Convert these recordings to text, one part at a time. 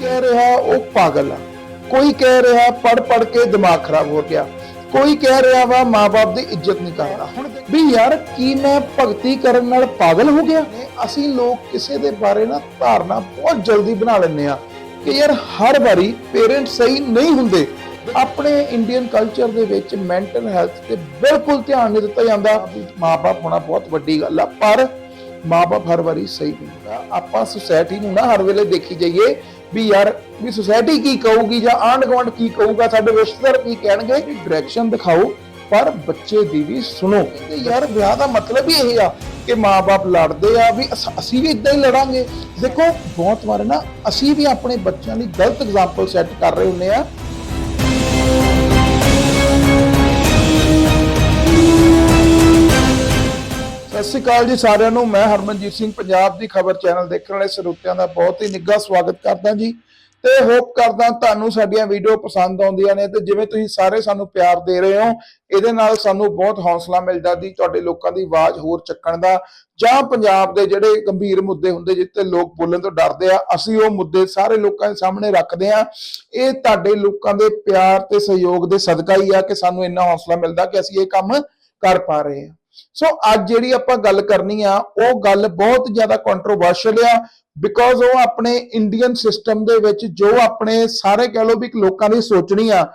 ਕਹਿ ਰਿਹਾ ਉਹ ਪਾਗਲ ਆ। ਕੋਈ ਕਹਿ ਰਿਹਾ ਪੜ ਪੜ ਕੇ ਦਿਮਾਗ ਖਰਾਬ ਹੋ ਗਿਆ। ਕੋਈ ਕਹਿ ਰਿਹਾ ਵਾ ਮਾਪੇ ਦੀ ਇੱਜ਼ਤ ਨਹੀਂ ਕਰਦਾ ਹੁਣ ਵੀ ਯਾਰ ਕੀ ਮੈਂ ਭਗਤੀ ਕਰਨ ਨਾਲ ਪਾਗਲ ਹੋ ਗਿਆ? ਅਸੀਂ ਲੋਕ ਕਿਸੇ ਦੇ ਬਾਰੇ ਨਾ ਧਾਰਨਾ ਬਹੁਤ ਜਲਦੀ ਬਣਾ ਲੈਂਦੇ ਆ ਕਿ ਯਾਰ ਹਰ ਵਾਰੀ ਪੇਰੈਂਟਸ ਸਹੀ ਨਹੀਂ ਹੁੰਦੇ। ਆਪਣੇ ਇੰਡੀਅਨ ਕਲਚਰ ਦੇ ਵਿੱਚ ਮੈਂਟਲ ਹੈਲਥ ਤੇ ਬਿਲਕੁਲ ਧਿਆਨ ਨਹੀਂ ਦਿੱਤਾ ਜਾਂਦਾ। ਮਾਪੇ ਹੋਣਾ ਬਹੁਤ ਵੱਡੀ ਗੱਲ ਆ ਪਰ ਮਾਪੇ ਹਰ ਵਾਰੀ ਸਹੀ ਨਹੀਂ ਹੁੰਦਾ। ਆਪਾਂ ਸੁਸਾਇਟੀ ਨੂੰ ਨਾ ਹਰ ਵੇਲੇ ਦੇਖੀ ਜਾਈਏ ਵੀ ਯਾਰ ਵੀ ਸੁਸਾਇਟੀ ਕੀ ਕਹੂਗੀ ਜਾਂ ਆਂਢ ਗੁਆਂਢ ਕੀ ਕਹੂਗਾ, ਸਾਡੇ ਰਿਸ਼ਤੇਦਾਰ ਕੀ ਕਹਿਣਗੇ ਡਾਇਰੈਕਸ਼ਨ ਦਿਖਾਓ, ਪਰ ਬੱਚੇ ਦੀ ਵੀ ਸੁਣੋ। ਤੇ ਯਾਰ ਵਿਆਹ ਦਾ ਮਤਲਬ ਹੀ ਇਹ ਆ ਕਿ ਮਾਪੇ ਲੜਦੇ ਆ ਵੀ ਅਸ- ਅਸੀਂ ਵੀ ਇਦਾਂ ਹੀ ਲੜਾਂਗੇ। ਦੇਖੋ, ਬਹੁਤ ਵਾਰ ਨਾ ਅਸੀਂ ਵੀ ਆਪਣੇ ਬੱਚਿਆਂ ਲਈ ਗਲਤ ਐਗਜ਼ਾਮਪਲ ਸੈੱਟ ਕਰ ਰਹੇ ਹੁੰਨੇ ਆ ਸਤਿ ਸ਼੍ਰੀ ਅਕਾਲ ਜੀ ਸਾਰਿਆਂ ਨੂੰ। ਮੈਂ ਹਰਮਨਜੀਤ ਸਿੰਘ ਪੰਜਾਬ ਦੀ ਖਬਰ ਚੈਨਲ ਦੇਖਣ ਵਾਲੇ ਸਰੋਤਿਆਂ ਦਾ ਬਹੁਤ ਹੀ ਨਿੱਘਾ ਸਵਾਗਤ ਕਰਦਾ ਜੀ। ਤੇ ਹੋਪ ਕਰਦਾ ਤੁਹਾਨੂੰ ਸਾਡੀਆਂ ਵੀਡੀਓ ਪਸੰਦ ਆਉਂਦੀਆਂ ਨੇ। ਤੇ ਜਿਵੇਂ ਤੁਸੀਂ ਸਾਰੇ ਸਾਨੂੰ ਪਿਆਰ ਦੇ ਰਹੇ ਹੋ, ਇਹਦੇ ਨਾਲ ਸਾਨੂੰ ਬਹੁਤ ਹੌਸਲਾ ਮਿਲਦਾ ਜੀ, ਤੁਹਾਡੇ ਲੋਕਾਂ ਦੀ ਆਵਾਜ਼ ਹੋਰ ਚੱਕਣ ਦਾ। ਜਾਂ ਪੰਜਾਬ ਦੇ ਜਿਹੜੇ ਗੰਭੀਰ ਮੁੱਦੇ ਹੁੰਦੇ ਜਿੱਤੇ ਲੋਕ ਬੋਲਣ ਤੋਂ ਡਰਦੇ ਆ, ਅਸੀਂ ਉਹ ਮੁੱਦੇ ਸਾਰੇ ਲੋਕਾਂ ਦੇ ਸਾਹਮਣੇ ਰੱਖਦੇ ਆ। ਇਹ ਤੁਹਾਡੇ ਲੋਕਾਂ ਦੇ ਪਿਆਰ ਤੇ ਸਹਿਯੋਗ ਦੇ ਸਦਕਾ ਹੀ ਆ ਕਿ ਸਾਨੂੰ ਇੰਨਾ ਹੌਸਲਾ ਮਿਲਦਾ ਕਿ ਅਸੀਂ ਇਹ ਕੰਮ ਕਰ ਪਾ ਰਹੇ ਹਾਂ ਸੋ ਅੱਜ ਜਿਹੜੀ ਆਪਾਂ ਗੱਲ ਕਰਨੀ ਆ, ਉਹ ਗੱਲ ਬਹੁਤ ਜ਼ਿਆਦਾ ਕੰਟਰੋਵਰਸ਼ੀਅਲ ਆ ਬਿਕੋਜ਼ ਉਹ ਆਪਣੇ ਇੰਡੀਅਨ ਸਿਸਟਮ ਦੇ ਵਿੱਚ ਜੋ ਆਪਣੇ ਸਾਰੇ ਕਹਿ ਲਓ ਵੀ ਲੋਕਾਂ ਦੀ ਸੋਚਣੀ ਆ,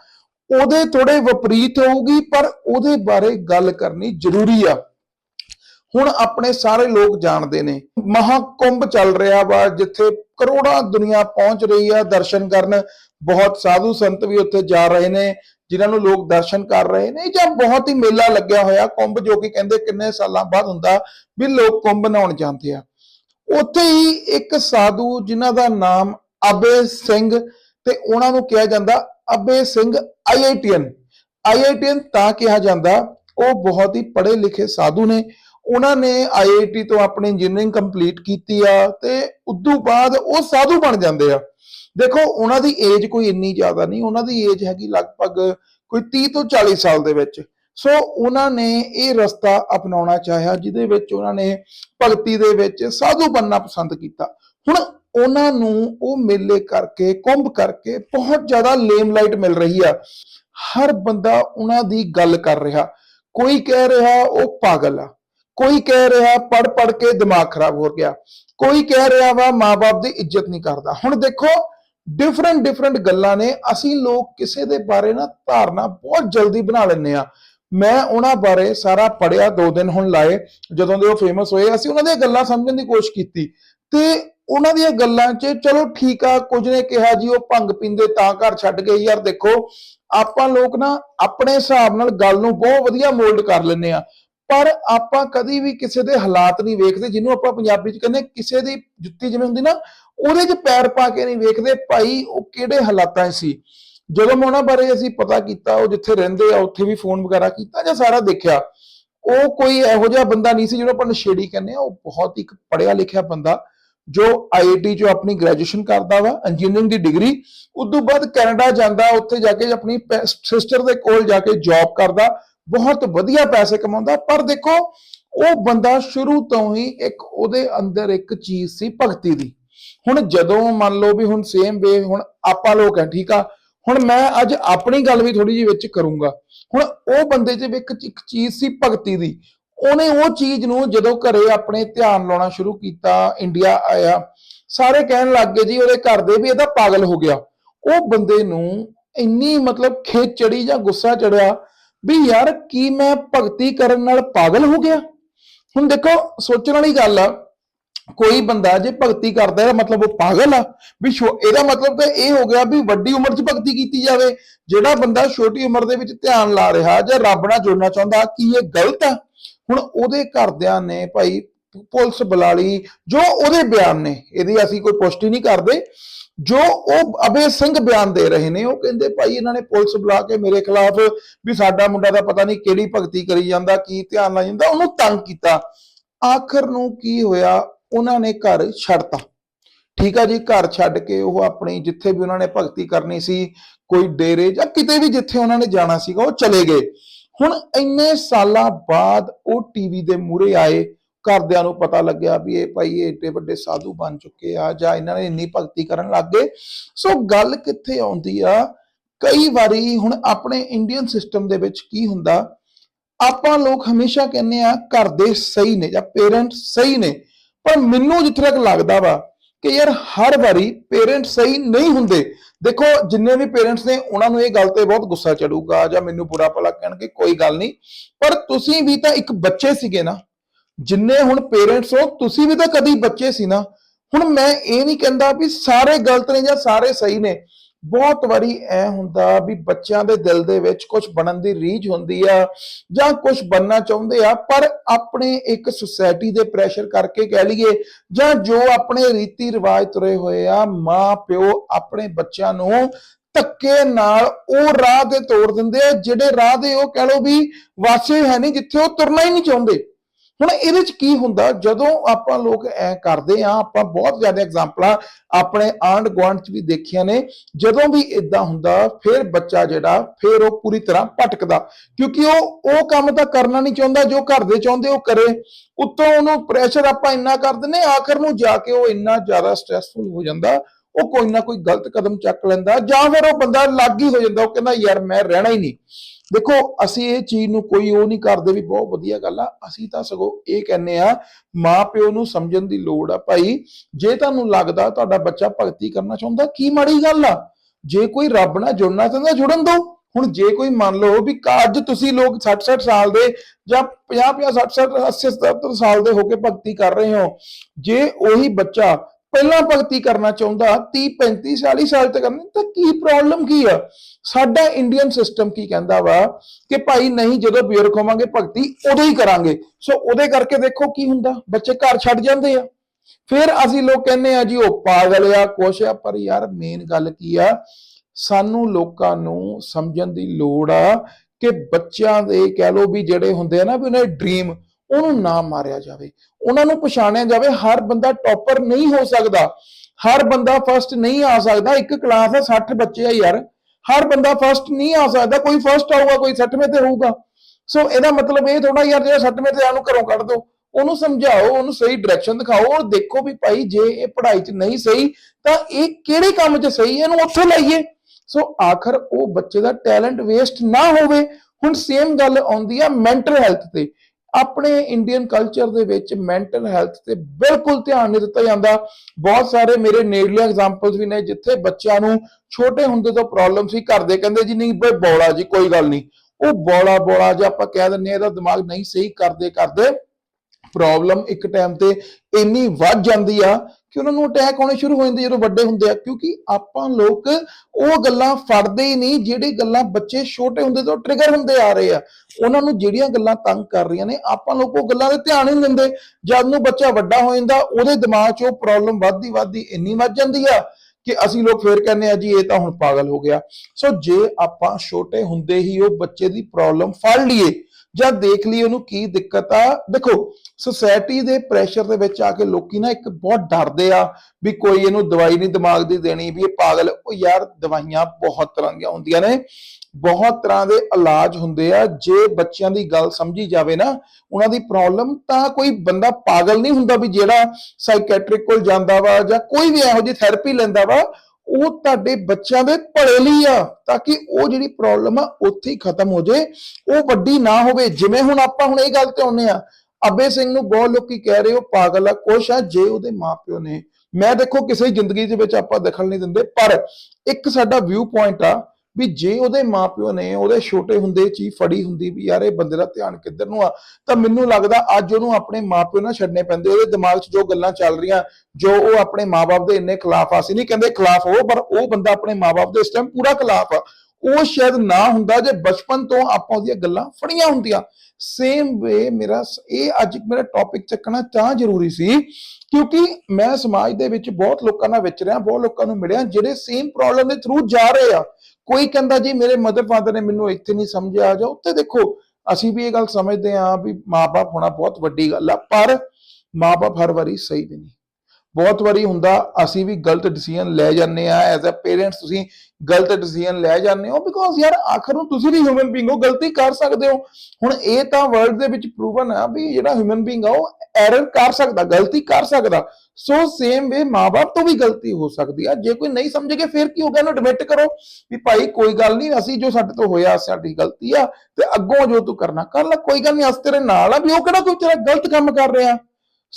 ਉਹਦੇ ਥੋੜੇ ਵਿਪਰੀਤ ਹੋਊਗੀ, ਪਰ ਉਹਦੇ ਬਾਰੇ ਗੱਲ ਕਰਨੀ ਜ਼ਰੂਰੀ ਆ। ਹੁਣ ਆਪਣੇ ਸਾਰੇ ਲੋਕ ਜਾਣਦੇ ਨੇ, ਮਹਾਕੁੰਭ ਚੱਲ ਰਿਹਾ ਵਾ, ਜਿੱਥੇ ਕਰੋੜਾਂ ਦੁਨੀਆ ਪਹੁੰਚ ਰਹੀ ਆ, ਦਰਸ਼ਨ ਕਰਨ, ਬਹੁਤ ਸਾਧੂ ਸੰਤ ਵੀ ਉੱਥੇ ਜਾ ਰਹੇ ਨੇ ਜਿਨ੍ਹਾਂ ਨੂੰ ਲੋਕ ਦਰਸ਼ਨ ਕਰ ਰਹੇ ਨੇ ਜਾਂ ਬਹੁਤ ਹੀ ਮੇਲਾ ਲੱਗਿਆ ਹੋਇਆ, ਕੁੰਭ ਜੋ ਕਿ ਕਹਿੰਦੇ ਕਿੰਨੇ ਸਾਲਾਂ ਬਾਅਦ ਹੁੰਦਾ, ਵੀ ਲੋਕ ਕੁੰਭ ਨਹਾਉਣ ਜਾਂਦੇ ਆ। ਉੱਥੇ ਹੀ ਇੱਕ ਸਾਧੂ ਜਿਨ੍ਹਾਂ ਦਾ ਨਾਮ ਅਬੇ ਸਿੰਘ ਤੇ ਉਹਨਾਂ ਨੂੰ ਕਿਹਾ ਜਾਂਦਾ ਅਬੇ ਸਿੰਘ ਆਈਆਈਟੀਐਨ। ਆਈਆਈਟੀਐਨ ਤਾਂ ਕਿਹਾ ਜਾਂਦਾ, ਉਹ ਬਹੁਤ ਹੀ ਪੜ੍ਹੇ ਲਿਖੇ ਸਾਧੂ ਨੇ। ਉਹਨਾਂ ਨੇ ਆਈਆਈਟੀ ਤੋਂ ਆਪਣੀ ਇੰਜੀਨੀਅਰਿੰਗ ਕੰਪਲੀਟ ਕੀਤੀ ਆ ਤੇ ਉਦੋਂ ਬਾਅਦ ਉਹ ਸਾਧੂ ਬਣ ਜਾਂਦੇ ਆ। ਦੇਖੋ, ਉਹਨਾਂ ਦੀ ਏਜ ਕੋਈ ਇੰਨੀ ਜ਼ਿਆਦਾ ਨਹੀਂ, ਉਹਨਾਂ ਦੀ ਏਜ ਹੈਗੀ ਲਗਭਗ ਕੋਈ 30 ਤੋਂ 40 ਸਾਲ ਦੇ ਵਿੱਚ। ਸੋ ਉਹਨਾਂ ਨੇ ਇਹ ਰਸਤਾ ਅਪਣਾਉਣਾ ਚਾਹਿਆ, ਜਿਹਦੇ ਵਿੱਚ ਉਹਨਾਂ ਨੇ ਭਗਤੀ ਦੇ ਵਿੱਚ ਸਾਧੂ ਬੰਨਾ ਪਸੰਦ ਕੀਤਾ। ਹੁਣ ਉਹਨਾਂ ਨੂੰ ਉਹ ਮੇਲੇ ਕਰਕੇ, ਕੁੰਭ ਕਰਕੇ ਬਹੁਤ ਜ਼ਿਆਦਾ ਲੇਮਲਾਈਟ ਮਿਲ ਰਹੀ ਆ। ਹਰ ਬੰਦਾ ਉਹਨਾਂ ਦੀ ਗੱਲ ਕਰ ਰਿਹਾ। ਕੋਈ ਕਹਿ ਰਿਹਾ, ਉਹ ਪਾਗਲ ਆ। ਕੋਈ ਕਹਿ ਰਿਹਾ ਪੜ ਪੜ ਕੇ ਦਿਮਾਗ ਖਰਾਬ ਹੋ ਗਿਆ। ਕੋਈ ਕਹਿ ਰਿਹਾ ਵਾ ਮਾਪੇ ਦੀ ਇੱਜ਼ਤ ਨਹੀਂ ਕਰਦਾ। ਹੁਣ ਦੇਖੋ ਡਿਫਰੈਂਟ ਡਿਫਰੈਂਟ ਗੱਲਾਂ ਨੇ। ਅਸੀਂ ਲੋਕ ਕਿਸੇ ਦੇ ਬਾਰੇ ਨਾ ਧਾਰਨਾ ਬਹੁਤ ਜਲਦੀ ਬਣਾ ਲੈਂਦੇ ਆ ਮੈਂ ਉਹਨਾਂ ਬਾਰੇ ਸਾਰਾ ਪੜਿਆ ਦੋ ਦਿਨ ਹੁਣ ਲਾਏ, ਜਦੋਂ ਦੇ ਉਹ ਫੇਮਸ ਹੋਏ, ਅਸੀਂ ਉਹਨਾਂ ਦੀਆਂ ਗੱਲਾਂ ਸਮਝਣ ਦੀ ਕੋਸ਼ਿਸ਼ ਕੀਤੀ। ਤੇ ਉਹਨਾਂ ਦੀਆਂ ਗੱਲਾਂ 'ਚ ਚਲੋ ਠੀਕ ਆ, ਕੁਝ ਨੇ ਕਿਹਾ ਜੀ, ਉਹ ਭੰਗ ਪੀਂਦੇ ਤਾਂ ਘਰ ਛੱਡ ਗਏ। ਯਾਰ ਦੇਖੋ, ਆਪਾਂ ਲੋਕ ਨਾ ਆਪਣੇ ਹਿਸਾਬ ਨਾਲ ਗੱਲ ਨੂੰ ਬਹੁਤ ਵਧੀਆ ਮੋਲਡ ਕਰ ਲੈਂਦੇ ਆ ਪਰ ਆਪਾਂ ਕਦੀ ਵੀ ਕਿਸੇ ਦੇ ਹਾਲਾਤ ਨਹੀਂ ਵੇਖਦੇ, ਜਿਹਨੂੰ ਆਪਾਂ ਪੰਜਾਬੀ 'ਚ ਕਹਿੰਦੇ ਕਿਸੇ ਦੀ ਜੁੱਤੀ ਜਿਵੇਂ ਹੁੰਦੀ ਨਾ, ਉਹਦੇ 'ਚ ਪੈਰ ਪਾ ਕੇ ਨਹੀਂ ਵੇਖਦੇ, ਭਾਈ ਉਹ ਕਿਹੜੇ ਹਾਲਾਤਾਂ 'ਚ ਸੀ? ਜਦੋਂ ਮੈਂ ਉਹਨਾਂ ਬਾਰੇ ਅਸੀਂ ਪਤਾ ਕੀਤਾ, ਉਹ ਜਿੱਥੇ ਰਹਿੰਦੇ ਆ, ਉੱਥੇ ਵੀ ਫੋਨ ਵਗੈਰਾ ਕੀਤਾ ਜਾਂ ਸਾਰਾ ਦੇਖਿਆ, ਉਹ ਕੋਈ ਇਹੋ ਜਿਹਾ ਬੰਦਾ ਨਹੀਂ ਸੀ ਜਿਹਨੂੰ ਆਪਾਂ ਨਸ਼ੇੜੀ ਕਹਿੰਦੇ ਆ ਉਹ ਬਹੁਤ ਇੱਕ ਪੜਿਆ ਲਿਖਿਆ ਬੰਦਾ, ਜੋ ਆਈਆਈਟੀ ਚੋਂ ਆਪਣੀ ਗ੍ਰੈਜੂਏਸ਼ਨ ਕਰਦਾ ਵਾ ਇੰਜੀਨੀਅਰਿੰਗ ਦੀ ਡਿਗਰੀ ਉਦੋਂ ਬਾਅਦ ਕੈਨੇਡਾ ਜਾਂਦਾ, ਉੱਥੇ ਜਾ ਕੇ ਆਪਣੀ ਸਿਸਟਰ ਦੇ ਕੋਲ ਜਾ ਕੇ ਜੌਬ ਕਰਦਾ ਬਹੁਤ ਵਧੀਆ ਪੈਸੇ ਕਮਾਉਂਦਾ, ਪਰ ਦੇਖੋ, ਉਹ ਬੰਦਾ ਸ਼ੁਰੂ ਤੋਂ ਹੀ ਇੱਕ ਉਹਦੇ ਅੰਦਰ ਇੱਕ ਚੀਜ਼ ਸੀ ਭਗਤੀ ਦੀ। ਹੁਣ ਜਦੋਂ ਮੰਨ ਲਓ ਵੀ ਹੁਣ ਸੇਮ ਵੇ ਹੁਣ ਆਪਾਂ ਲੋਕ ਹੈ, ਠੀਕ ਆ? ਹੁਣ ਮੈਂ ਅੱਜ ਆਪਣੀ ਗੱਲ ਵੀ ਥੋੜੀ ਜਿਹੀ ਵਿੱਚ ਕਰੂੰਗਾ। ਹੁਣ ਉਹ ਬੰਦੇ 'ਚ ਇੱਕ ਇੱਕ ਚੀਜ਼ ਸੀ ਭਗਤੀ ਦੀ। ਉਹਨੇ ਉਹ ਚੀਜ਼ ਨੂੰ ਜਦੋਂ ਘਰੇ ਆਪਣੇ ਧਿਆਨ ਲਾਉਣਾ ਸ਼ੁਰੂ ਕੀਤਾ ਇੰਡੀਆ ਆਇਆ, ਸਾਰੇ ਕਹਿਣ ਲੱਗ ਗਏ ਜੀ ਉਹਦੇ ਘਰ ਦੇ ਵੀ ਇਹਦਾ ਪਾਗਲ ਹੋ ਗਿਆ। ਉਹ ਬੰਦੇ ਨੂੰ ਇੰਨੀ ਮਤਲਬ ਖੇਚ ਚੜੀ ਜਾਂ ਗੁੱਸਾ ਚੜਿਆ ਵੀ ਯਾਰ ਕੀ ਮੈਂ ਭਗਤੀ ਕਰਨ ਨਾਲ ਪਾਗਲ ਹੋ ਗਿਆ? ਹੁਣ ਦੇਖੋ, ਸੋਚਣ ਵਾਲੀ ਗੱਲ ਆ, ਕੋਈ ਬੰਦਾ ਜੇ ਭਗਤੀ ਕਰਦਾ ਇਹਦਾ ਮਤਲਬ ਉਹ ਪਾਗਲ ਆ। ਵੀ ਇਹਦਾ ਮਤਲਬ ਤਾਂ ਇਹ ਹੋ ਗਿਆ ਵੀ ਵੱਡੀ ਉਮਰ 'ਚ ਭਗਤੀ ਕੀਤੀ ਜਾਵੇ। ਜਿਹੜਾ ਬੰਦਾ ਛੋਟੀ ਉਮਰ ਦੇ ਵਿੱਚ ਧਿਆਨ ਲਾ ਰਿਹਾ ਜਾਂ ਰੱਬ ਨਾਲ ਜੁੜਨਾ ਚਾਹੁੰਦਾ, ਕੀ ਇਹ ਗਲਤ ਆ? ਹੁਣ ਉਹਦੇ ਘਰਦਿਆਂ ਨੇ ਭਾਈ ਪੁਲਿਸ ਬੁਲਾ ਲਈ, ਜੋ ਉਹਦੇ ਬਿਆਨ ਨੇ, ਇਹਦੀ ਅਸੀਂ ਕੋਈ ਪੁਸ਼ਟੀ ਨਹੀਂ ਕਰਦੇ। ਜੋ ਉਹ ਅਬੇ ਸਿੰਘ ਬਿਆਨ ਦੇ ਰਹੇ ਨੇ, ਉਹ ਕਹਿੰਦੇ ਭਾਈ ਇਹਨਾਂ ਨੇ ਪੁਲਿਸ ਬੁਲਾ ਕੇ ਮੇਰੇ ਖਿਲਾਫ ਵੀ ਸਾਡਾ ਮੁੰਡਾ ਦਾ ਪਤਾ ਨਹੀਂ ਕਿਹੜੀ ਭਗਤੀ ਕਰੀ ਜਾਂਦਾ, ਕੀ ਧਿਆਨ ਲਾ ਜਾਂਦਾ, ਉਹਨੂੰ ਤੰਗ ਕੀਤਾ। ਆਖਰ ਨੂੰ ਕੀ ਹੋਇਆ? ਉਹਨਾਂ ਨੇ ਘਰ ਛੱਡਤਾ। ਠੀਕ ਆ ਜੀ, ਘਰ ਛੱਡ ਕੇ ਉਹ ਆਪਣੀ ਜਿੱਥੇ ਵੀ ਉਹਨਾਂ ਨੇ ਭਗਤੀ ਕਰਨੀ ਸੀ, ਕੋਈ ਡੇਰੇ ਜਾਂ ਕਿਤੇ ਵੀ ਜਿੱਥੇ ਉਹਨਾਂ ਨੇ ਜਾਣਾ ਸੀਗਾ, ਉਹ ਚਲੇ ਗਏ। ਹੁਣ ਇੰਨੇ ਸਾਲਾਂ ਬਾਅਦ ਉਹ ਟੀਵੀ ਦੇ ਮੂਹਰੇ ਆਏ ਘਰਦਿਆਂ ਨੂੰ ਪਤਾ ਲੱਗਿਆ ਵੀ ਇਹ ਭਾਈ ਇਹ ਏਡੇ ਵੱਡੇ ਸਾਧੂ ਬਣ ਚੁੱਕੇ ਆ ਜਾਂ ਇਹਨਾਂ ਨੇ ਇੰਨੀ ਭਗਤੀ ਕਰਨ ਲੱਗ ਗਏ। ਸੋ ਗੱਲ ਕਿੱਥੇ ਆਉਂਦੀ ਆ? ਕਈ ਵਾਰੀ ਹੁਣ ਆਪਣੇ ਇੰਡੀਅਨ ਸਿਸਟਮ ਦੇ ਵਿੱਚ ਕੀ ਹੁੰਦਾ? ਆਪਾਂ ਲੋਕ ਹਮੇਸ਼ਾ ਕਹਿੰਦੇ ਆ, ਘਰ ਦੇ ਸਹੀ ਨੇ ਜਾਂ ਪੇਰੈਂਟਸ ਸਹੀ ਨੇ। ਪਰ ਮੈਨੂੰ ਜਿੱਥੇ ਤੱਕ ਲੱਗਦਾ ਵਾ ਕਿ ਯਾਰ ਹਰ ਵਾਰੀ ਪੇਰੈਂਟਸ ਸਹੀ ਨਹੀਂ ਹੁੰਦੇ। ਦੇਖੋ, ਜਿੰਨੇ ਵੀ ਪੇਰੈਂਟਸ ਨੇ, ਉਹਨਾਂ ਨੂੰ ਇਹ ਗੱਲ ਤੇ ਬਹੁਤ ਗੁੱਸਾ ਚੜੂਗਾ ਜਾਂ ਮੈਨੂੰ ਬੁਰਾ ਭਲਾ ਕਹਿਣਗੇ, ਕੋਈ ਗੱਲ ਨਹੀਂ। ਪਰ ਤੁਸੀਂ ਵੀ ਤਾਂ ਇੱਕ ਬੱਚੇ ਸੀਗੇ ਨਾ। ਜਿੰਨੇ ਹੁਣ ਪੇਰੈਂਟਸ ਹੋ, ਤੁਸੀਂ ਵੀ ਤਾਂ ਕਦੀ ਬੱਚੇ ਸੀ ਨਾ। ਹੁਣ ਮੈਂ ਇਹ ਨਹੀਂ ਕਹਿੰਦਾ ਵੀ ਸਾਰੇ ਗਲਤ ਨੇ ਜਾਂ ਸਾਰੇ ਸਹੀ ਨੇ। ਬਹੁਤ ਵਾਰੀ ਐ ਹੁੰਦਾ ਵੀ ਬੱਚਿਆਂ ਦੇ ਦਿਲ ਦੇ ਵਿੱਚ ਕੁਝ ਬਣਨ ਦੀ ਰੀਝ ਹੁੰਦੀ ਆ ਜਾਂ ਕੁਝ ਬਣਨਾ ਚਾਹੁੰਦੇ ਆ, ਪਰ ਆਪਣੇ ਇੱਕ ਸੁਸਾਇਟੀ ਦੇ ਪ੍ਰੈਸ਼ਰ ਕਰਕੇ ਕਹਿ ਲਈਏ ਜਾਂ ਜੋ ਆਪਣੇ ਰੀਤੀ ਰਿਵਾਜ ਤੁਰੇ ਹੋਏ ਆ, ਮਾਂ, ਪਿਓ ਆਪਣੇ ਬੱਚਿਆਂ ਨੂੰ ਧੱਕੇ ਨਾਲ ਉਹ ਰਾਹ ਤੇ ਤੋੜ ਦਿੰਦੇ ਆ, ਜਿਹੜੇ ਰਾਹ ਦੇ ਉਹ ਕਹਿ ਲਓ ਵੀ ਵਾਸੇ ਹੈ ਨਹੀਂ, ਜਿੱਥੇ ਉਹ ਤੁਰਨਾ ਹੀ ਨਹੀਂ ਚਾਹੁੰਦੇ। ਹੁਣ ਇਹਦੇ ਚ ਕੀ ਹੁੰਦਾ, ਜਦੋਂ ਆਪਾਂ ਲੋਕ ਐ ਕਰਦੇ ਆ ਆਪਾਂ ਬਹੁਤ ਜ਼ਿਆਦਾ ਐਗਜ਼ਾਮਪਲਾਂ ਆਪਣੇ ਆਂਡ ਗੁਆਂਢ ਚ ਵੀ ਦੇਖੀਆਂ ਨੇ, ਜਦੋਂ ਵੀ ਇਦਾਂ ਹੁੰਦਾ, ਫਿਰ ਬੱਚਾ ਜਿਹੜਾ, ਫਿਰ ਉਹ ਪੂਰੀ ਤਰ੍ਹਾਂ ਭਟਕਦਾ। ਕਿਉਂਕਿ ਉਹ ਉਹ ਕੰਮ ਤਾਂ ਕਰਨਾ ਨਹੀਂ ਚਾਹੁੰਦਾ, ਜੋ ਘਰ ਦੇ ਚਾਹੁੰਦੇ ਉਹ ਕਰੇ। ਉੱਤੋਂ ਉਹਨੂੰ ਪ੍ਰੈਸ਼ਰ ਆਪਾਂ ਇੰਨਾ ਕਰ ਦਿੰਨੇ ਆਖਰ ਨੂੰ ਜਾ ਕੇ ਉਹ ਇੰਨਾ ਜ਼ਿਆਦਾ ਸਟ੍ਰੈਸਫੁਲ ਹੋ ਜਾਂਦਾ, ਉਹ ਕੋਈ ਨਾ ਕੋਈ ਗਲਤ ਕਦਮ ਚੱਕ ਲੈਂਦਾ, ਜਾਂ ਫਿਰ ਉਹ ਬੰਦਾ ਲੱਗ ਹੀ ਹੋ ਜਾਂਦਾ, ਉਹ ਕਹਿੰਦਾ, ਯਾਰ ਮੈਂ ਰਹਿਣਾ ਹੀ ਨਹੀਂ। ਦੇਖੋ, ਅਸੀਂ ਇਹ ਚੀਜ਼ ਨੂੰ ਕੋਈ ਉਹ ਨਹੀਂ ਕਰਦੇ ਵੀ ਬਹੁਤ ਵਧੀਆ ਗੱਲ ਆ। ਅਸੀਂ ਤਾਂ ਸਗੋਂ ਇਹ ਕਹਿੰਨੇ ਆ ਮਾਂ ਪਿਓ ਨੂੰ ਸਮਝਣ ਦੀ ਲੋੜ ਆ ਭਾਈ। ਜੇ ਤੁਹਾਨੂੰ ਲੱਗਦਾ ਤੁਹਾਡਾ ਬੱਚਾ ਭਗਤੀ ਕਰਨਾ ਚਾਹੁੰਦਾ, ਕੀ ਮਾੜੀ ਗੱਲ ਆ? ਜੇ ਕੋਈ ਰੱਬ ਨਾਲ ਜੁੜਨਾ ਚਾਹੁੰਦਾ ਜੁੜਨ ਦਿਓ। ਹੁਣ ਜੇ ਕੋਈ ਮੰਨ ਲਓ ਵੀ ਅੱਜ ਤੁਸੀਂ ਲੋਕ 60 60 ਸਾਲ ਦੇ ਜਾਂ 50 50 60 60 80 70 ਸਾਲ ਦੇ ਹੋ ਕੇ ਭਗਤੀ ਕਰ ਰਹੇ ਹੋ, ਜੇ ਉਹੀ ਬੱਚਾ ਪਹਿਲਾਂ ਭਗਤੀ ਕਰਨਾ ਚਾਹੁੰਦਾ 30 35 40 ਸਾਲ ਤੱਕ ਕਰਨਾ ਤਾਂ ਕੀ ਪ੍ਰੋਬਲਮ ਕੀ ਆ? ਸਾਡਾ ਇੰਡੀਅਨ ਸਿਸਟਮ ਕੀ ਕਹਿੰਦਾ ਵਾ ਕਿ ਭਾਈ ਨਹੀਂ, ਜਦੋਂ ਬਜ਼ੁਰਗ ਹੋਵਾਂਗੇ, ਭਗਤੀ ਉਦੋਂ ਹੀ ਕਰਾਂਗੇ। ਸੋ ਉਹਦੇ ਕਰਕੇ ਦੇਖੋ ਕੀ ਹੁੰਦਾ, ਬੱਚੇ ਘਰ ਛੱਡ ਜਾਂਦੇ ਆ। ਫਿਰ ਅਸੀਂ ਲੋਕ ਕਹਿੰਦੇ ਆ ਜੀ, ਉਹ ਪਾਗਲ ਆ, ਕੁਛ ਆ, ਪਰ ਯਾਰ ਮੇਨ ਗੱਲ ਕੀ ਆ? ਸਾਨੂੰ ਲੋਕਾਂ ਨੂੰ ਸਮਝਣ ਦੀ ਲੋੜ ਆ ਕਿ ਬੱਚਿਆਂ ਦੇ ਕਹਿ ਲੋ ਵੀ ਜਿਹੜੇ ਹੁੰਦੇ ਆ ਨਾ ਵੀ ਉਹਨਾਂ ਦੇ ਡ੍ਰੀਮ ਉਹਨੂੰ ਨਾ ਮਾਰਿਆ ਜਾਵੇ, ਉਹਨਾਂ ਨੂੰ ਪਛਾਣਿਆ ਜਾਵੇ, ਹਰ ਬੰਦਾ ਟੌਪਰ ਨਹੀਂ ਹੋ ਸਕਦਾ, ਹਰ ਬੰਦਾ ਫਸਟ ਨਹੀਂ ਆ ਸਕਦਾ, ਇੱਕ ਕਲਾਸ ਆ 60 ਬੱਚੇ ਆ ਯਾਰ, ਹਰ ਬੰਦਾ ਫਸਟ ਨਹੀਂ ਆ ਸਕਦਾ, ਕੋਈ ਫਸਟ ਆਊਗਾ, ਕੋਈ 60ਵੇਂ ਤੇ ਹੋਊਗਾ, ਸੋ ਇਹਦਾ ਮਤਲਬ ਇਹ ਥੋੜਾ ਯਾਰ, ਜਿਹੜਾ 60ਵੇਂ ਤੇ ਆਨੂੰ ਘਰੋਂ ਕੱਢ ਦੋ, ਉਹਨੂੰ ਸਮਝਾਓ, ਉਹਨੂੰ ਸਹੀ ਡਾਇਰੈਕਸ਼ਨ ਦਿਖਾਓ, ਔਰ ਦੇਖੋ ਵੀ ਭਾਈ ਜੇ ਇਹ ਪੜ੍ਹਾਈ 'ਚ ਨਹੀਂ ਸਹੀ, ਤਾਂ ਇਹ ਕਿਹੜੇ ਕੰਮ 'ਚ ਸਹੀ, ਇਹਨੂੰ ਉੱਥੇ ਲਾਈਏ, ਸੋ ਆਖਰ ਉਹ ਬੱਚੇ ਦਾ ਟੈਲੈਂਟ ਵੇਸਟ ਨਾ ਹੋਵੇ, ਹੁਣ ਸੇਮ ਗੱਲ ਆਉਂਦੀ ਆ ਮੈਂਟਲ ਹੈਲਥ ਤੇ ਆਪਣੇ ਇੰਡੀਅਨ ਕਲਚਰ ਦੇ ਵਿੱਚ ਮੈਂਟਲ ਹੈਲਥ ਤੇ ਬਿਲਕੁਲ ਧਿਆਨ ਨਹੀਂ ਦਿੱਤਾ ਜਾਂਦਾ। ਬਹੁਤ ਸਾਰੇ ਮੇਰੇ ਨੇੜਲੇ ਐਗਜ਼ਾਮਪਲਸ ਵੀ ਨੇ ਜਿੱਥੇ ਬੱਚਿਆਂ ਨੂੰ ਛੋਟੇ ਹੁੰਦੇ ਤੋਂ ਪ੍ਰੋਬਲਮ ਸੀ, ਘਰ ਦੇ ਕਹਿੰਦੇ ਜੀ, ਨਹੀਂ ਬਈ ਬੋਲਾ ਜੀ, ਕੋਈ ਗੱਲ ਨਹੀਂ। ਉਹ ਬੋਲਾ ਬੋਲਾ ਜੇ ਆਪਾਂ ਕਹਿ ਦਿੰਨੇ ਆ ਇਹਦਾ ਦਿਮਾਗ ਨਹੀਂ ਸਹੀ ਕਰਦੇ ਕਰਦੇ ਪ੍ਰੋਬਲਮ ਇੱਕ ਟਾਈਮ ਤੇ ਇੰਨੀ ਵੱਧ ਜਾਂਦੀ ਆ ਕਿ ਉਹਨਾਂ ਨੂੰ ਅਟੈਕ ਹੋਣੇ ਸ਼ੁਰੂ ਹੋ ਜਾਂਦੇ ਜਦੋਂ ਵੱਡੇ ਹੁੰਦੇ ਆ, ਕਿਉਂਕਿ ਆਪਾਂ ਲੋਕ ਉਹ ਗੱਲਾਂ ਫੜਦੇ ਹੀ ਨਹੀਂ, ਜਿਹੜੀ ਗੱਲਾਂ ਬੱਚੇ ਛੋਟੇ ਹੁੰਦੇ ਤੋਂ ਟ੍ਰਿਗਰ ਹੁੰਦੇ ਆ ਰਹੇ ਆ। ਉਹਨਾਂ ਨੂੰ ਜਿਹੜੀਆਂ ਗੱਲਾਂ ਤੰਗ ਕਰ ਰਹੀਆਂ ਨੇ, ਆਪਾਂ ਲੋਕ ਉਹ ਗੱਲਾਂ ਦੇ ਧਿਆਨ ਹੀ ਨਹੀਂ ਦਿੰਦੇ। ਜਦ ਨੂੰ ਬੱਚਾ ਵੱਡਾ ਹੋ ਜਾਂਦਾ, ਉਹਦੇ ਦਿਮਾਗ 'ਚ ਉਹ ਪ੍ਰੋਬਲਮ ਵੱਧਦੀ ਵੱਧਦੀ ਇੰਨੀ ਵੱਧ ਜਾਂਦੀ ਆ ਕਿ ਅਸੀਂ ਲੋਕ ਫੇਰ ਕਹਿੰਦੇ ਆ ਜੀ, ਇਹ ਤਾਂ ਹੁਣ ਪਾਗਲ ਹੋ ਗਿਆ। ਸੋ ਜੇ ਆਪਾਂ ਛੋਟੇ ਹੁੰਦੇ ਹੀ ਉਹ ਬੱਚੇ ਦੀ ਪ੍ਰੋਬਲਮ ਫੜ ਲਈਏ ਜਾਂ ਦੇਖ ਲਈ ਉਹਨੂੰ ਕੀ ਦਿੱਕਤ ਆ। ਦੇਖੋ ਸੋਸਾਇਟੀ ਦੇ ਪ੍ਰੈਸ਼ਰ ਦੇ ਵਿੱਚ ਆ ਕੇ ਲੋਕੀ ਨਾ ਇੱਕ ਬਹੁਤ ਡਰਦੇ ਆ ਵੀ ਕੋਈ ਇਹਨੂੰ ਦਵਾਈ ਨਹੀਂ ਦਿਮਾਗ ਦੀ ਦੇਣੀ, ਵੀ ਇਹ ਪਾਗਲ। ਉਹ ਯਾਰ ਦਵਾਈਆਂ ਬਹੁਤ ਤਰ੍ਹਾਂ ਦੀਆਂ ਹੁੰਦੀਆਂ ਨੇ। ਬਹੁਤ ਤਰ੍ਹਾਂ ਦੇ ਇਲਾਜ ਹੁੰਦੇ ਆ। ਜੇ ਬੱਚਿਆਂ ਦੀ ਗੱਲ ਸਮਝੀ ਜਾਵੇ ਨਾ, ਉਹਨਾਂ ਦੀ ਪ੍ਰੋਬਲਮ ਤਾਂ ਕੋਈ ਬੰਦਾ ਪਾਗਲ ਨਹੀਂ ਹੁੰਦਾ ਵੀ ਜਿਹੜਾ ਸਾਈਕੈਟ੍ਰਿਕ ਕੋਲ ਜਾਂਦਾ ਵਾ ਜਾਂ ਕੋਈ ਵੀ ਇਹੋ ਜਿਹੀ ਥੈਰੇਪੀ ਲੈਂਦਾ ਵਾ ਉਹ ਤੁਹਾਡੇ ਬੱਚਿਆਂ ਦੇ ਭਲੇ ਲਈ ਆ, ਤਾਂ ਕਿ ਉਹ ਜਿਹੜੀ ਪ੍ਰੋਬਲਮ ਆ, ਉੱਥੇ ਹੀ ਖਤਮ ਹੋ ਜਾਏ ਉਹ ਵੱਡੀ ਨਾ ਹੋਵੇ, ਜਿਵੇਂ ਹੁਣ ਆਪਾਂ ਹੁਣ ਇਹ ਗੱਲ ਤੇ ਆਉਂਦੇ ਆ ਅਬੇ ਸਿੰਘ ਨੂੰ ਬਹੁਤ ਲੋਕੀ ਕਹਿ ਰਹੇ ਹੋ, ਪਾਗਲ ਆ, ਕੁਛ ਆ, ਜੇ ਉਹਦੇ ਮਾਪਿਓ ਨੇ। ਮੈਂ ਦੇਖੋ, ਕਿਸੇ ਜ਼ਿੰਦਗੀ ਦੇ ਵਿੱਚ ਆਪਾਂ ਦਖਲ ਨਹੀਂ ਦਿੰਦੇ, ਪਰ ਇੱਕ ਸਾਡਾ ਵਿਊ ਪੁਆਇੰਟ ਆ ਵੀ ਜੇ ਉਹਦੇ ਮਾਪਿਓ ਨੇ ਉਹਦੇ ਛੋਟੇ ਹੁੰਦੇ ਚੀ ਫੜੀ ਹੁੰਦੀ ਵੀ ਯਾਰ ਇਹ ਬੰਦੇ ਦਾ ਧਿਆਨ ਕਿੱਧਰ ਨੂੰ ਆ, ਤਾਂ ਮੈਨੂੰ ਲੱਗਦਾ ਅੱਜ ਉਹਨੂੰ ਆਪਣੇ ਮਾਪਿਓ ਨਾਲ ਛੱਡਨੇ ਪੈਂਦੇ, ਉਹਦੇ ਦਿਮਾਗ 'ਚ ਜੋ ਗੱਲਾਂ ਚੱਲ ਰਹੀਆਂ, ਜੋ ਉਹ ਆਪਣੇ ਮਾਪੇ ਦੇ ਇੰਨੇ ਖਿਲਾਫ ਆ ਸੀ ਨਹੀਂ ਕਹਿੰਦੇ ਖਿਲਾਫ ਹੋ, ਪਰ ਉਹ ਬੰਦਾ ਆਪਣੇ ਮਾਪੇ ਦੇ ਇਸ ਟਾਈਮ ਪੂਰਾ ਖਿਲਾਫ ਆ। ਉਹ ਸ਼ਾਇਦ ਨਾ ਹੁੰਦਾ ਜੇ ਬਚਪਨ ਤੋਂ ਆਪਾਂ ਉਹਦੀਆਂ ਗੱਲਾਂ ਫੜੀਆਂ ਹੁੰਦੀਆਂ। ਸੇਮ ਵੇ ਮੇਰਾ ਇਹ ਅੱਜ ਮੇਰਾ ਟੌਪਿਕ ਚੱਕਣਾ ਤਾਂ ਜ਼ਰੂਰੀ ਸੀ, ਕਿਉਂਕਿ ਮੈਂ ਸਮਾਜ ਦੇ ਵਿੱਚ ਬਹੁਤ ਲੋਕਾਂ ਨਾਲ ਵਿਚਰਿਆ ਬਹੁਤ ਲੋਕਾਂ ਨੂੰ ਮਿਲਿਆ, ਜਿਹੜੇ ਸੇਮ ਪ੍ਰੋਬਲਮ ਦੇ ਥਰੂ ਜਾ ਰਹੇ ਆ। ਕੋਈ ਕਹਿੰਦਾ ਜੀ ਮੇਰੇ ਮਦਰ ਫਾਦਰ ਨੇ ਮੈਨੂੰ ਇੱਥੇ ਨਹੀਂ ਸਮਝਿਆ ਜਾਂ ਉੱਤੇ ਦੇਖੋ, ਅਸੀਂ ਵੀ ਇਹ ਗੱਲ ਸਮਝਦੇ ਹਾਂ ਵੀ ਮਾਪੇ ਹੋਣਾ ਬਹੁਤ ਵੱਡੀ ਗੱਲ ਆ, ਪਰ ਮਾਪੇ ਹਰ ਵਾਰੀ ਸਹੀ ਵੀ ਨਹੀਂ। ਬਹੁਤ ਵਾਰੀ ਹੁੰਦਾ, ਅਸੀਂ ਵੀ ਗਲਤ ਡਿਸੀਜਨ ਲੈ ਜਾਂਦੇ ਆ ਐਜ਼ ਅ ਪੇਰੈਂਟਸ ਤੁਸੀਂ ਗਲਤ ਡਿਸੀਜਨ ਲੈ ਜਾਂਦੇ ਹੋ ਬਿਕੋਜ਼ ਯਾਰ ਆਖਰ ਨੂੰ ਤੁਸੀਂ ਵੀ ਹਿਊਮਨ ਬੀਇੰਗ ਹੋ, ਗਲਤੀ ਕਰ ਸਕਦੇ ਹੋ। ਹੁਣ ਇਹ ਤਾਂ ਵਰਲਡ ਦੇ ਵਿੱਚ ਪ੍ਰੂਵਨ ਆ ਵੀ ਜਿਹੜਾ ਹਿਊਮਨ ਬੀਇੰਗ ਆ, ਉਹ ਐਰਰ ਕਰ ਸਕਦਾ, ਗਲਤੀ ਕਰ ਸਕਦਾ। ਸੋ ਸੇਮ ਵੇ ਮਾਪੇ ਤੋਂ ਵੀ ਗਲਤੀ ਹੋ ਸਕਦੀ ਆ। ਜੇ ਕੋਈ ਨਹੀਂ ਸਮਝੇਗਾ ਫਿਰ ਕੀ ਹੋ ਗਿਆ ਇਹਨੂੰ ਐਡਮਿਟ ਕਰੋ ਵੀ ਭਾਈ ਕੋਈ ਗੱਲ ਨਹੀਂ, ਅਸੀਂ ਜੋ ਸਾਡੇ ਤੋਂ ਹੋਇਆ, ਸਾਡੀ ਗਲਤੀ ਆ, ਤੇ ਅੱਗੋਂ ਜੋ ਤੂੰ ਕਰਨਾ, ਕਰ ਲੈ, ਕੋਈ ਗੱਲ ਨਹੀਂ, ਅਸ ਤੇਰੇ ਨਾਲ ਆ, ਵੀ ਉਹ ਕਿਹੜਾ ਕੋਈ ਤੇਰਾ ਗਲਤ ਕੰਮ ਕਰ ਰਿਹਾ?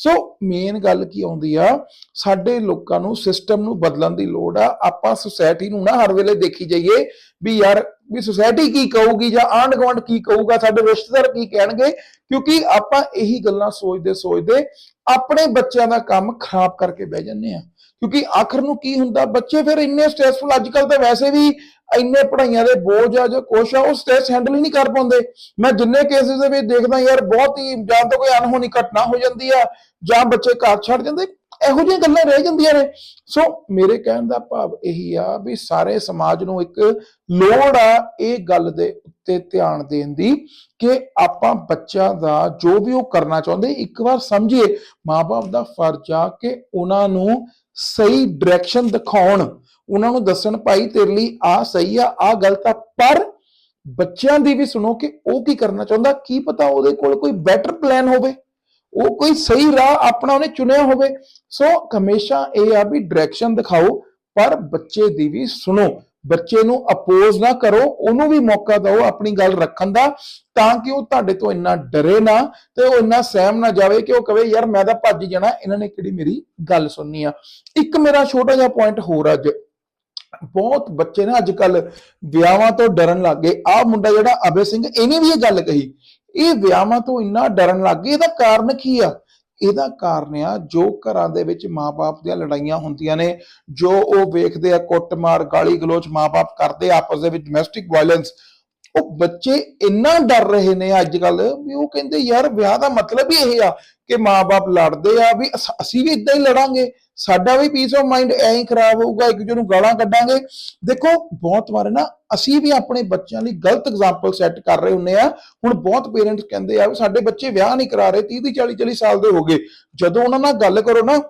ਸੋ ਮੇਨ ਗੱਲ ਕੀ ਆਉਂਦੀ ਆ? ਸਾਡੇ ਲੋਕਾਂ ਨੂੰ ਸਿਸਟਮ ਨੂੰ ਬਦਲਣ ਦੀ ਲੋੜ ਆ। ਆਪਾਂ ਸੁਸਾਇਟੀ ਨੂੰ ਨਾ ਹਰ ਵੇਲੇ ਦੇਖੀ ਜਾਈਏ ਵੀ ਯਾਰ, ਵੀ ਸੁਸਾਇਟੀ ਕੀ ਕਹੂਗੀ ਜਾਂ ਆਂਢ ਗੁਆਂਢ ਕੀ ਕਹੂਗਾ, ਸਾਡੇ ਰਿਸ਼ਤੇਦਾਰ ਕੀ ਕਹਿਣਗੇ? ਕਿਉਂਕਿ ਆਪਾਂ ਇਹੀ ਗੱਲਾਂ ਸੋਚਦੇ ਸੋਚਦੇ ਆਪਣੇ ਬੱਚਿਆਂ ਦਾ ਕੰਮ ਖਰਾਬ ਕਰਕੇ ਬਹਿ ਜਾਂਦੇ ਆ। ਕਿਉਂਕਿ ਆਖਰ ਨੂੰ ਕੀ ਹੁੰਦਾ, ਬੱਚੇ ਫਿਰ ਇੰਨੇ ਸਟ੍ਰੈਸਫੁਲ ਅੱਜ ਕੱਲ ਤਾਂ ਵੈਸੇ ਵੀ ਇੰਨੇ ਪੜ੍ਹਾਈਆਂ ਦੇ ਬੋਝ ਆ ਜੋ ਕੁਛ ਆ, ਉਹ ਸਟ੍ਰੈਸ ਹੈਂਡਲ ਹੀ ਨਹੀਂ ਕਰ ਪਾਉਂਦੇ। ਮੈਂ ਜਿੰਨੇ ਕੇਸਿਸ ਦੇ ਵਿੱਚ ਦੇਖਦਾ ਯਾਰ, ਬਹੁਤ ਹੀ ਜਾਂ ਤਾਂ ਕੋਈ ਅਨਹੋਣੀ ਘਟਨਾ ਹੋ ਜਾਂਦੀ ਆ ਜਾਂ ਬੱਚੇ ਘਰ ਛੱਡ ਜਾਂਦੇ। ਇਹੋ ਜਿਹੀਆਂ ਗੱਲਾਂ ਰਹਿ ਜਾਂਦੀਆਂ ਨੇ। ਸੋ ਮੇਰੇ ਕਹਿਣ ਦਾ ਭਾਵ ਇਹੀ ਆ ਵੀ ਸਾਰੇ ਸਮਾਜ ਨੂੰ ਇੱਕ ਲੋੜ ਆ ਇਹ ਗੱਲ ਦੇ ਉੱਤੇ ਧਿਆਨ ਦੇਣ ਦੀ ਕਿ ਆਪਾਂ ਬੱਚਾ ਦਾ ਜੋ ਵੀ ਉਹ ਕਰਨਾ ਚਾਹੁੰਦੇ, ਇੱਕ ਵਾਰ ਸਮਝੀਏ ਮਾਪੇ ਦਾ ਫਰਜ਼ ਆ ਕਿ ਉਹਨਾਂ ਨੂੰ ਸਹੀ ਡਾਇਰੈਕਸ਼ਨ ਦਿਖਾਉਣ। ਉਹਨਾਂ ਨੂੰ ਦੱਸਣ, ਭਾਈ, ਤੇਰੇ ਲਈ ਆ ਸਹੀ ਆ ਆ ਗਲਤ ਆ ਪਰ ਬੱਚਿਆਂ ਦੀ ਵੀ ਸੁਣੋ ਕਿ ਉਹ ਕੀ ਕਰਨਾ ਚਾਹੁੰਦਾ। ਕੀ ਪਤਾ ਉਹਦੇ ਕੋਲ ਕੋਈ ਬੈਟਰ ਪਲਾਨ ਹੋਵੇ। ਉਹ ਕੋਈ ਸਹੀ ਰਾਹ ਆਪਣਾ ਉਹਨੇ ਚੁਣਿਆ ਹੋਵੇ। ਸੋ ਹਮੇਸ਼ਾ ਇਹ ਆ ਵੀ ਡਾਇਰੈਕਸ਼ਨ ਦਿਖਾਓ, ਪਰ ਬੱਚੇ ਦੀ ਵੀ ਸੁਣੋ। ਬੱਚੇ ਨੂੰ ਅਪੋਜ਼ ਨਾ ਕਰੋ, ਉਹਨੂੰ ਵੀ ਮੌਕਾ ਦਿਓ ਆਪਣੀ ਗੱਲ ਰੱਖਣ ਦਾ, ਤਾਂ ਕਿ ਉਹ ਤੁਹਾਡੇ ਤੋਂ ਇੰਨਾ ਡਰੇ ਨਾ ਤੇ ਉਹ ਇੰਨਾ ਸਹਿਮ ਨਾ ਜਾਵੇ ਕਿ ਉਹ ਕਵੇ, ਯਾਰ ਮੈਂ ਤਾਂ ਭੱਜ ਜਾਣਾ, ਇਹਨਾਂ ਨੇ ਕਿਹੜੀ ਮੇਰੀ ਗੱਲ ਸੁਣਨੀ ਆ? ਇੱਕ ਮੇਰਾ ਛੋਟਾ ਜਿਹਾ ਪੁਆਇੰਟ ਹੋਰ ਅੱਜ। ਬਹੁਤ ਬੱਚੇ ਨਾ ਅੱਜ ਕੱਲ ਵਿਆਹਾਂ ਤੋਂ ਡਰਨ ਲੱਗ ਗਏ। ਆਹ ਮੁੰਡਾ ਜਿਹੜਾ ਅਬੇ ਸਿੰਘ, ਇਹਨੇ ਵੀ ਇਹ ਗੱਲ ਕਹੀ ਇਹ ਵਿਆਹਾਂ ਤੋਂ ਇੰਨਾ ਡਰਨ ਲੱਗ ਗਏ ਇਹਦਾ ਕਾਰਨ ਕੀ ਆ? ਇਹਦਾ ਕਾਰਨ ਆ, ਜੋ ਘਰਾਂ ਦੇ ਵਿੱਚ ਮਾਪੇ ਦੀਆਂ ਲੜਾਈਆਂ ਹੁੰਦੀਆਂ ਨੇ, ਜੋ ਉਹ ਵੇਖਦੇ ਆ ਕੁੱਟਮਾਰ ਗਾਲੀ ਗਲੋਚ ਮਾਪੇ ਕਰਦੇ ਆ, ਆਪਸ ਦੇ ਵਿੱਚ ਡੋਮੈਸਟਿਕ ਵਾਇਲੈਂਸ ਉਹ ਬੱਚੇ ਇੰਨਾ ਡਰ ਰਹੇ ਨੇ ਅੱਜ ਕੱਲ ਵੀ ਉਹ ਕਹਿੰਦੇ, ਯਾਰ, ਵਿਆਹ ਦਾ ਮਤਲਬ ਹੀ ਇਹ ਆ ਕਿ ਮਾਪੇ ਲੜਦੇ ਆ ਵੀ ਅਸ- ਅਸੀਂ ਵੀ ਇਦਾਂ ਹੀ ਲੜਾਂਗੇ। ਸਾਡਾ ਵੀ ਪੀਸ ਆਫ ਮਾਈਂਡ ਐਂ ਹੀ ਖਰਾਬ ਹੋਊਗਾ, ਇੱਕ ਦੂਜੇ ਨੂੰ ਗਾਲਾਂ ਕੱਢਾਂਗੇ। ਦੇਖੋ, ਬਹੁਤ ਵਾਰ ਨਾ ਅਸੀਂ ਵੀ ਆਪਣੇ ਬੱਚਿਆਂ ਲਈ ਗਲਤ ਐਗਜ਼ਾਮਪਲ ਸੈੱਟ ਕਰ ਰਹੇ ਹੁੰਨੇ ਆ। ਹੁਣ ਬਹੁਤ ਪੇਰੈਂਟਸ ਕਹਿੰਦੇ ਆ ਵੀ ਸਾਡੇ ਬੱਚੇ ਵਿਆਹ ਨਹੀਂ ਕਰਾ ਰਹੇ 30 40 40 ਸਾਲ ਦੇ ਹੋ ਗਏ। ਜਦੋਂ ਉਹਨਾਂ ਨਾਲ ਗੱਲ ਕਰੋ ਨਾ,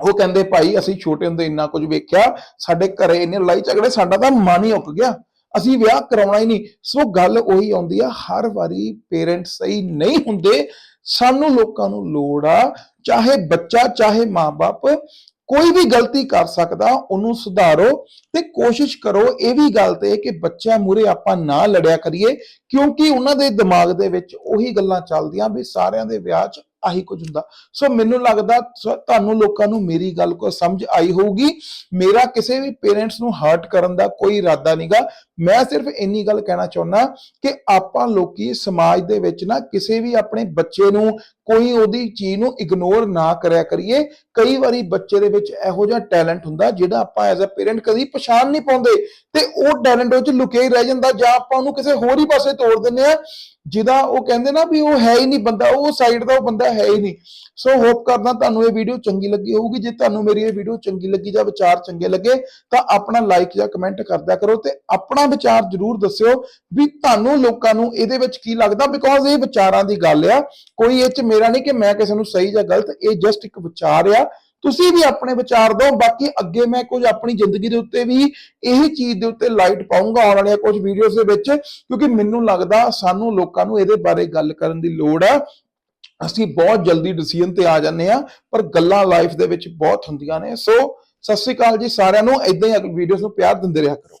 ਉਹ ਕਹਿੰਦੇ, ਭਾਈ, ਅਸੀਂ ਛੋਟੇ ਹੁੰਦੇ ਇੰਨਾ ਕੁਝ ਵੇਖਿਆ, ਸਾਡੇ ਘਰੇ ਇੰਨੇ ਲੜਾਈ ਝਗੜੇ, ਸਾਡਾ ਤਾਂ ਮਨ ਹੀ ਉੱਕ ਗਿਆ। ਅਸੀਂ ਵਿਆਹ ਕਰਾਉਣਾ ਹੀ ਨਹੀਂ। ਸੋ ਗੱਲ ਉਹੀ ਆਉਂਦੀ ਆ, ਹਰ ਵਾਰੀ ਪੇਰੈਂਟਸ ਸਹੀ ਨਹੀਂ ਹੁੰਦੇ, ਸਾਨੂੰ ਲੋਕਾਂ ਨੂੰ ਲੋੜ ਆ, ਚਾਹੇ ਬੱਚਾ, ਚਾਹੇ ਮਾਪੇ ਕੋਈ ਵੀ ਗਲਤੀ ਕਰ ਸਕਦਾ, ਉਹਨੂੰ ਸੁਧਾਰੋ ਤੇ ਕੋਸ਼ਿਸ਼ ਕਰੋ ਇਹ ਵੀ ਗੱਲ ਤੇ ਕਿ ਬੱਚਿਆਂ ਮੂਰੇ ਆਪਾਂ ਨਾ ਲੜਿਆ ਕਰੀਏ, ਕਿਉਂਕਿ ਉਹਨਾਂ ਦੇ ਦਿਮਾਗ ਦੇ ਵਿੱਚ ਉਹੀ ਗੱਲਾਂ ਚੱਲਦੀਆਂ ਵੀ ਸਾਰਿਆਂ ਦੇ ਵਿਆਹ 'ਚ ਆਹੀ ਕੁਝ ਹੁੰਦਾ। ਸੋ ਮੈਨੂੰ ਲੱਗਦਾ ਤੁਹਾਨੂੰ ਲੋਕਾਂ ਨੂੰ ਮੇਰੀ ਗੱਲ ਕੋ ਸਮਝ ਆਈ ਹੋਊਗੀ। ਮੇਰਾ ਕਿਸੇ ਵੀ ਪੇਰੈਂਟਸ ਨੂੰ ਹਰਟ ਕਰਨ ਦਾ ਕੋਈ ਇਰਾਦਾ ਨਹੀਂਗਾ ਮੈਂ ਸਿਰਫ ਇੰਨੀ ਗੱਲ ਕਹਿਣਾ ਚਾਹੁੰਦਾ ਕਿ ਆਪਾਂ ਲੋਕੀ ਸਮਾਜ ਦੇ ਵਿੱਚ ਨਾ ਕਿਸੇ ਵੀ ਆਪਣੇ ਬੱਚੇ ਨੂੰ ਕੋਈ ਉਹਦੀ ਚੀਜ਼ ਨੂੰ ਇਗਨੋਰ ਨਾ ਕਰਿਆ ਕਰੀਏ। ਕਈ ਵਾਰੀ ਬੱਚੇ ਦੇ ਵਿੱਚ ਇਹੋ ਜਿਹਾ ਟੈਲੈਂਟ ਹੁੰਦਾ ਜਿਹੜਾ ਆਪਾਂ ਐਜ਼ ਅ ਪੇਰੈਂਟ ਕਦੀ ਪਛਾਣ ਨਹੀਂ ਪਾਉਂਦੇ ਤੇ ਉਹ ਟੈਲੈਂਟ ਵਿੱਚ ਲੁਕਿਆ ਹੀ ਰਹਿ ਜਾਂਦਾ ਜਾਂ ਆਪਾਂ ਉਹਨੂੰ ਕਿਸੇ ਹੋਰ ਹੀ ਪਾਸੇ ਤੋੜ ਦਿੰਦੇ ਆ ਜਿਹਦਾ ਉਹ ਕਹਿੰਦੇ ਨਾ ਵੀ ਉਹ ਹੈ ਹੀ ਨਹੀਂ ਬੰਦਾ, ਉਹ ਸਾਈਡ ਦਾ ਉਹ ਬੰਦਾ ਹੈ ਹੀ ਨਹੀਂ। ਸੋ ਹੋਪ ਕਰਦਾ ਤੁਹਾਨੂੰ ਇਹ ਵੀਡੀਓ ਚੰਗੀ ਲੱਗੀ ਹੋਊਗੀ। ਜੇ ਤੁਹਾਨੂੰ ਮੇਰੀ ਇਹ ਵੀਡੀਓ ਚੰਗੀ ਲੱਗੀ ਜਾਂ ਵਿਚਾਰ ਚੰਗੇ ਲੱਗੇ, ਤਾਂ ਆਪਣਾ ਲਾਈਕ ਜਾਂ ਕਮੈਂਟ ਕਰਦਿਆ ਕਰੋ ਤੇ ਆਪਣਾ ਵਿਚਾਰ ਜਰੂਰ ਦੱਸਿਓ ਵੀ ਤੁਹਾਨੂੰ ਲੋਕਾਂ ਨੂੰ ਇਹਦੇ ਵਿੱਚ ਕੀ ਲੱਗਦਾ। ਬਿਕੋਜ਼ ਇਹ ਵਿਚਾਰਾਂ ਦੀ ਗੱਲ ਆ। ਕੋਈ ਇਹ ਚ ਮੇਰਾ ਨਹੀਂ ਕਿ ਮੈਂ ਕਿਸੇ ਨੂੰ ਸਹੀ ਜਾਂ ਗਲਤ, ਇਹ ਜਸਟ ਇੱਕ ਵਿਚਾਰ ਆ। ਤੁਸੀਂ ਵੀ ਆਪਣੇ ਵਿਚਾਰ ਦਿਓ। ਬਾਕੀ ਅੱਗੇ ਮੈਂ ਕੁਝ ਆਪਣੀ ਜ਼ਿੰਦਗੀ ਦੇ ਉੱਤੇ ਵੀ ਇਹੀ ਚੀਜ਼ ਦੇ ਉੱਤੇ ਲਾਈਟ ਪਾਉਂਗਾ ਆਉਣ ਵਾਲੀਆਂ ਕੁਝ ਵੀਡੀਓਜ਼ ਦੇ ਵਿੱਚ। ਕਿਉਂਕਿ ਮੈਨੂੰ ਲੱਗਦਾ ਸਾਨੂੰ ਲੋਕਾਂ ਨੂੰ ਇਹਦੇ ਬਾਰੇ ਗੱਲ ਕਰਨ ਦੀ ਲੋੜ ਆ। ਅਸੀਂ ਬਹੁਤ ਜਲਦੀ ਡਿਸੀਜਨ ਤੇ ਆ ਜਾਂਦੇ ਆ ਪਰ ਗੱਲਾਂ ਲਾਈਫ ਦੇ ਵਿੱਚ ਬਹੁਤ ਹੁੰਦੀਆਂ ਨੇ। ਸੋ ਸਤਿ ਸ਼੍ਰੀ ਅਕਾਲ ਜੀ ਸਾਰਿਆਂ ਨੂੰ। ਇਦਾਂ ਹੀ ਵੀਡੀਓਜ਼ ਨੂੰ ਪਿਆਰ ਦਿੰਦੇ ਰਿਹਾ ਕਰੋ।